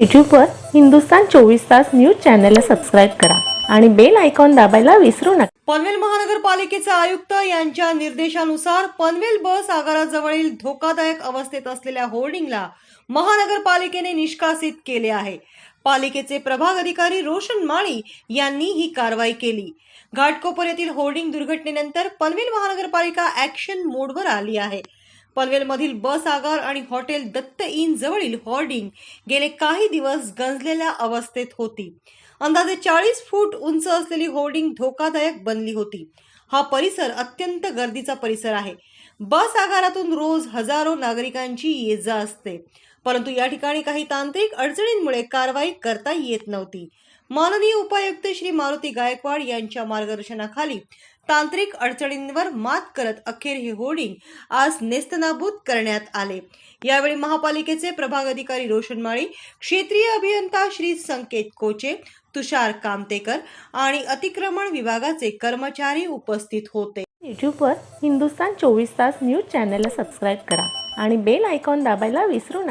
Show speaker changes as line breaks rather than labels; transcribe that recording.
यूट्यूबवर हिंदुस्तान चोवीस तास न्यूज चॅनलला सबस्क्राईब करा आणि बेल आयकॉन दाबायला विसरू नका.
पनवेल महानगरपालिकेचे आयुक्त यांच्या निर्देशानुसार पनवेल बस आगाराजवळील धोकादायक अवस्थेत असलेल्या होर्डिंगला महानगरपालिकेने निष्कासित केले आहे. पालिकेचे प्रभाग अधिकारी रोशन माळी यांनी ही कारवाई केली. घाटकोपर येथील होर्डिंग दुर्घटनेनंतर पनवेल महानगरपालिका ऍक्शन मोडवर आली आहे. पनवेलमधील बस आगार आणि हॉटेल दत्त इन जवळील होर्डिंग गेले काही दिवस गंजलेल्या अवस्थेत होती. अंदाजे चाळीस फूट उंच असलेली होर्डिंग धोकादायक बनली होती. हा परिसर अत्यंत गर्दीचा परिसर आहे. बस आगारातून रोज हजारो नागरिकांची ये जा असते. परंतु या ठिकाणी काही तांत्रिक अडचणींमुळे कारवाई करता येत नव्हती. माननीय उपायुक्त श्री मारुती गायकवाड यांच्या मार्गदर्शनाखाली तांत्रिक अडचणींवर मात करत अखेर हे होर्डिंग आज नेस्तनाबूत करण्यात आले. यावेळी महापालिकेचे प्रभाग अधिकारी रोशन माळी क्षेत्रीय अभियंता श्री संकेत कोचे तुषार कामतेकर आणि अतिक्रमण विभागाचे कर्मचारी उपस्थित होते.
यूट्यूबवर हिंदुस्तान चोवीस तास न्यूज चॅनलला सबस्क्राईब करा आणि बेल आयकॉन दाबायला विसरू नका.